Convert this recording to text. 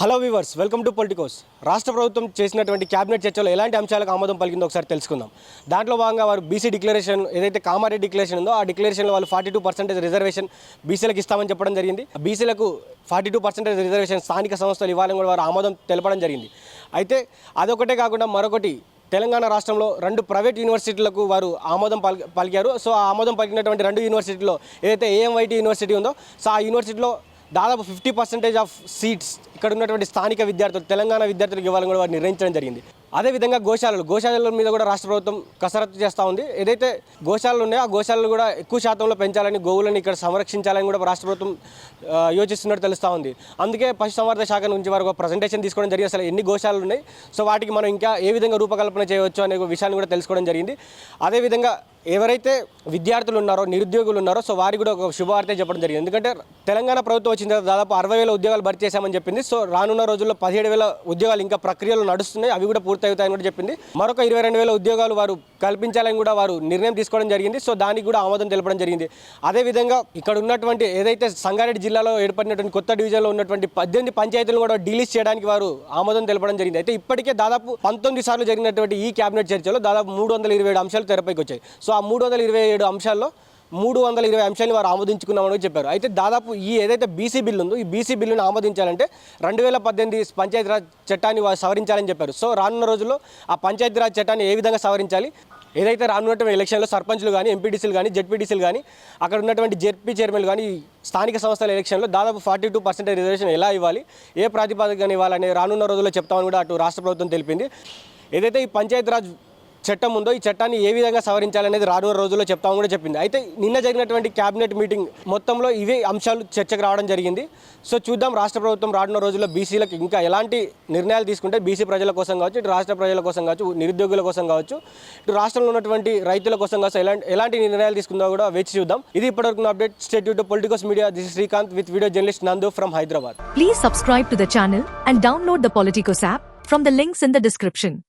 Hello viewers welcome to Politicos రాష్ట్ర ప్రభుత్వం చేసినటువంటి కేబినెట్ చర్చలో ఎలాంటి అంశాలకు ఆమోదం పలికిందో ఒకసారి తెలుసుకుందాం. దాంట్లో భాగంగా వారు బీసీ డిక్లరేషన్ ఏదైతే కామారెడ్డి డిక్లరేషన్ ఉందో ఆ డిక్లరేషన్లో వాళ్ళు ఫార్టీ టూ పర్సెంటేజ్ రిజర్వేషన్ బీసీలకు ఇస్తామని చెప్పడం జరిగింది. బీసీలకు ఫార్టీ టూ పర్సెంటేజ్ రిజర్వేషన్ స్థానిక సంస్థలు ఇవ్వాలని కూడా వారు ఆమోదం తెలపడం జరిగింది. అయితే అదొకటే కాకుండా మరొకటి తెలంగాణ రాష్ట్రంలో రెండు ప్రైవేట్ యూనివర్సిటీలకు వారు ఆమోదం పలి పలికారు. సో ఆ ఆమోదం పలికినటువంటి రెండు యూనివర్సిటీలో ఏదైతే ఏఎంఐటి యూనివర్సిటీ ఉందో సో ఆ యూనివర్సిటీలో దాదాపు ఫిఫ్టీ పర్సెంటేజ్ ఆఫ్ సీట్స్ ఇక్కడ ఉన్నటువంటి స్థానిక విద్యార్థులు తెలంగాణ విద్యార్థులకు ఇవ్వాలని కూడా వారు నిర్ణయించడం జరిగింది. అదేవిధంగా గోశాలలు గోశాలల మీద కూడా రాష్ట్ర ప్రభుత్వం కసరత్తు చేస్తూ ఉంది. ఏదైతే గోశాలలు ఉన్నాయో ఆ గోశాలలు కూడా ఎక్కువ శాతంలో పెంచాలని గోవులను ఇక్కడ సంరక్షించాలని కూడా రాష్ట్ర ప్రభుత్వం యోచిస్తున్నట్టు తెలుస్తూ ఉంది. అందుకే పశుసంవర్ధ శాఖ నుంచి వారు ఒక ప్రజెంటేషన్ తీసుకోవడం జరిగింది. అసలు ఎన్ని గోశాలలు ఉన్నాయి? సో వాటికి మనం ఇంకా ఏ విధంగా రూపకల్పన చేయవచ్చు అనే విషయాన్ని కూడా తెలుసుకోవడం జరిగింది. అదేవిధంగా ఎవరైతే విద్యార్థులు ఉన్నారో నిరుద్యోగులు ఉన్నారో సో వారికి కూడా ఒక శుభవార్త చెప్పడం జరిగింది. ఎందుకంటే తెలంగాణ ప్రభుత్వం వచ్చిన తర్వాత దాదాపు అరవై వేల ఉద్యోగాలు భర్తీ చేశామని చెప్పింది. సో రానున్న రోజుల్లో పదిహేడు వేల ఉద్యోగాలు ఇంకా ప్రక్రియలు నడుస్తున్నాయి. అవి కూడా పూర్తవుతాయని కూడా చెప్పింది. మరొక ఇరవై రెండు వేల ఉద్యోగాలు వారు కల్పించాలని కూడా వారు నిర్ణయం తీసుకోవడం జరిగింది. సో దానికి కూడా ఆమోదం తెలపడం జరిగింది. అదేవిధంగా ఇక్కడ ఉన్నటువంటి ఏదైతే సంగారెడ్డి జిల్లాలో ఏర్పడినటువంటి కొత్త డివిజన్లో ఉన్నటువంటి పద్దెనిమిది పంచాయతీలను కూడా డిలీట్ చేయడానికి వారు ఆమోదం తెలపడం జరిగింది. అయితే ఇప్పటికే దాదాపు పంతొమ్మిది సార్లు జరిగినటువంటి ఈ కేబినెట్ చర్చలో దాదాపు మూడు వందల ఇరవై ఏడు అంశాలు తెరపైకి వచ్చాయి. సో ఆ మూడు వందల ఇరవై ఏడు అంశాల్లో మూడు వందల ఇరవై అంశాలను వారు ఆమోదించుకున్నామని చెప్పారు. అయితే దాదాపు ఈ ఏదైతే బీసీ బిల్లు ఉందో ఈ బీసీ బిల్లును ఆమోదించాలంటే రెండు వేల పద్దెనిమిది పంచాయతీరాజ్ చట్టాన్ని వారు సవరించాలని చెప్పారు. సో రానున్న రోజుల్లో ఆ పంచాయతీరాజ్ చట్టాన్ని ఏ విధంగా సవరించాలి? ఏదైతే రానున్నటువంటి ఎలక్షన్లో సర్పంచ్లు కానీ ఎంపీటీసీలు కానీ జెడ్పీటీసీలు కానీ అక్కడ ఉన్నటువంటి జెడ్పీ చైర్మన్లు కానీ స్థానిక సంస్థల ఎలక్షన్లో దాదాపు ఫార్టీ టూ పర్సెంటేజ్ రిజర్వేషన్ ఎలా ఇవ్వాలి? ఏ ప్రాతిపదికన ఇవ్వాలని రానున్న రోజుల్లో చెప్తామని కూడా అటు రాష్ట్ర ప్రభుత్వం తెలిపింది. ఏదైతే ఈ పంచాయతీరాజ్ చట్టం ఉందో ఈ చట్టాన్ని ఏ విధంగా సవరించాలనేది రానున్న రోజుల్లో చెప్తామని కూడా చెప్పింది. అయితే నిన్న జరిగినటువంటి క్యాబినెట్ మీటింగ్ మొత్తంలో ఇవే అంశాలు చర్చకు రావడం జరిగింది. సో చూద్దాం రాష్ట్ర ప్రభుత్వం రానున్న రోజుల్లో బీసీలకు ఇంకా ఎలాంటి నిర్ణయాలు తీసుకుంటే బీసీ ప్రజల కోసం కావచ్చు ఇటు రాష్ట్ర ప్రజల కోసం కావచ్చు నిరుద్యోగుల కోసం కావచ్చు ఇటు రాష్ట్రంలో ఉన్నటువంటి రైతుల కోసం కావచ్చు ఎలాంటి ఎలాంటి నిర్ణయాలు తీసుకుందో కూడా వేచి చూద్దాం. ఇది ఇప్పటివరకు update. State to politicals media this Srikanth with video journalist Nandu from Hyderabad please subscribe to the channel and download the Politicos app from the links in the description